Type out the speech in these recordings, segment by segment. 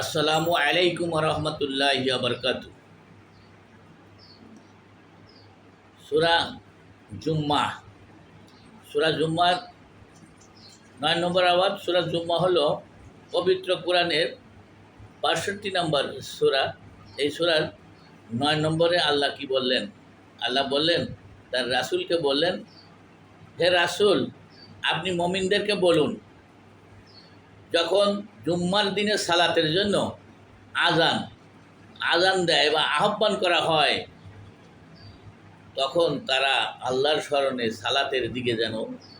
আসসালামু আলাইকুম রহমতুল্লাহ বরকাত সুরা জুম্মা। সুরা জুম্মার নয় নম্বর আওয়াজ সুরা জুম্মা হলো পবিত্র কোরআনের বাষট্টি নম্বর সুরা। এই সুরার নয় নম্বরে আল্লাহ কি বললেন? আল্লাহ বললেন, তার রাসূলকে বললেন, হে রাসূল, আপনি মমিনদেরকে বলুন যখন জুম্মার দিনে সালাতের জন্য আজান আজান দেয় বা আহ্বান করা হয়, তখন তারা আল্লাহর স্মরণে সালাতের দিকে যেন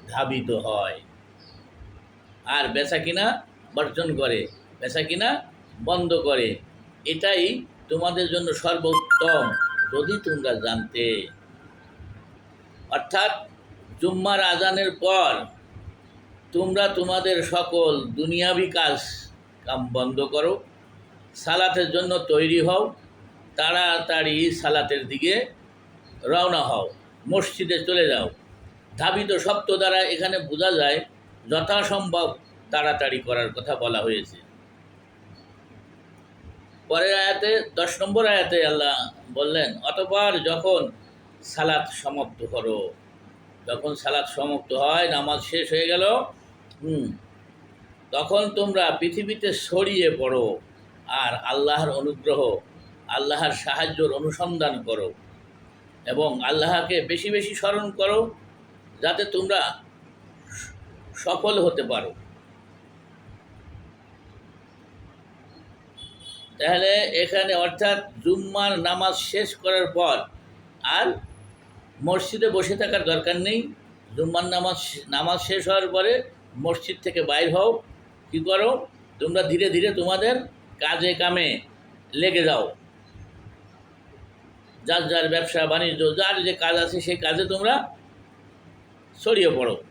ধাবিত হয়। আর বেচা কিনা বর্জন করে, বেচা কিনা বন্ধ করে, এটাই তোমাদের জন্য সর্বোত্তম যদি তোমরা জানতে। অর্থাৎ জুম্মার আজানের পর তোমরা তোমাদের সকল দুনিয়াবি কাজ কাম বন্ধ করো, সালাতের জন্য তৈরি হও, তাড়াতাড়ি সালাতের দিকে রওনা হও, মসজিদে চলে যাও। ধাবিত শব্দ দ্বারা এখানে বোঝা যায়, যথাসম্ভব তাড়াতাড়ি করার কথা বলা হয়েছে। পরের আয়াতে, দশ নম্বর আয়াতে আল্লাহ বললেন, অতপর যখন সালাত সমাপ্ত করো, যখন সালাত সমাপ্ত হয়, নামাজ শেষ হয়ে গেল হুম। তখন তোমরা পৃথিবীতে ছড়িয়ে পড়ো আর আল্লাহর অনুগ্রহ, আল্লাহর সাহায্যর অনুসন্ধান করো এবং আল্লাহকে বেশি বেশি স্মরণ করো যাতে তোমরা সফল হতে পারো। তাহলে এখানে অর্থাৎ জুম্মার নামাজ শেষ করার পর আর মসজিদে বসে থাকার দরকার নেই। জুম্মার নামাজ নামাজ শেষ হওয়ার পরে মসজিদ থেকে বাইর হও, কী করো? তোমরা ধীরে ধীরে তোমাদের কাজে কামে লেগে যাও। যার যার ব্যবসা, বাণিজ্য, যার যে কাজ আছে সেই কাজে তোমরা ছড়িয়ে পড়ো।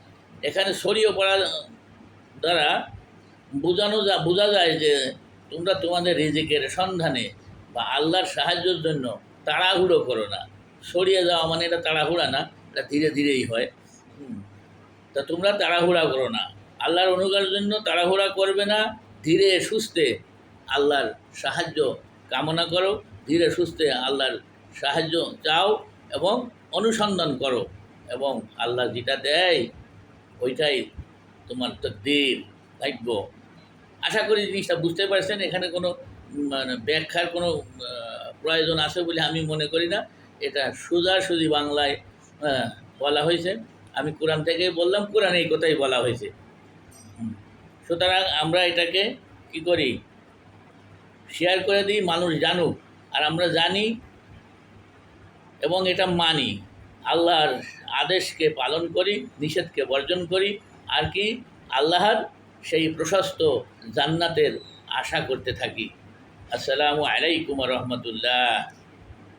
এখানে ছড়িয়ে পড়া দ্বারা বোঝানো যা, বোঝা যায় যে তোমরা তোমাদের রিজিকের সন্ধানে বা আল্লাহর সাহায্যের জন্য তাড়াহুড়ো করো না। সরিয়ে যাওয়া মানে এটা তাড়াহুড়া না, এটা ধীরে ধীরেই হয়। তা তোমরা তাড়াহুড়া করো না। আল্লাহর অনুগ্রহের জন্য তাড়াহুড়া করবে না, ধীরে সুস্থে আল্লাহর সাহায্য কামনা করো, ধীরে সুস্থে আল্লাহর সাহায্য চাও এবং অনুসন্ধান করো এবং আল্লাহ যেটা দেয়, ওইটাই তোমার তো তকদির, ভাগ্য। আশা করি জিনিসটা বুঝতে পারছেন, এখানে কোনো মানে ব্যাখ্যার কোনো প্রয়োজন আছে বলে আমি মনে করি না। এটা সোজাসুজি বাংলায় বলা হয়েছে। আমি কোরআন থেকেই বললাম, কোরআনে এই কথাই বলা হয়েছে। সুতরাং আমরা এটাকে কি করি? শেয়ার করে দিই, মানুষ জানুক। আর আমরা জানি এবং এটা মানি। আল্লাহর আদেশকে পালন করি, নিষেধকে বর্জন করি। আর কি? আল্লাহর সেই প্রশস্ত জান্নাতের আশা করতে থাকি। আসসালামু আলাইকুম রহমতুল্লাহ।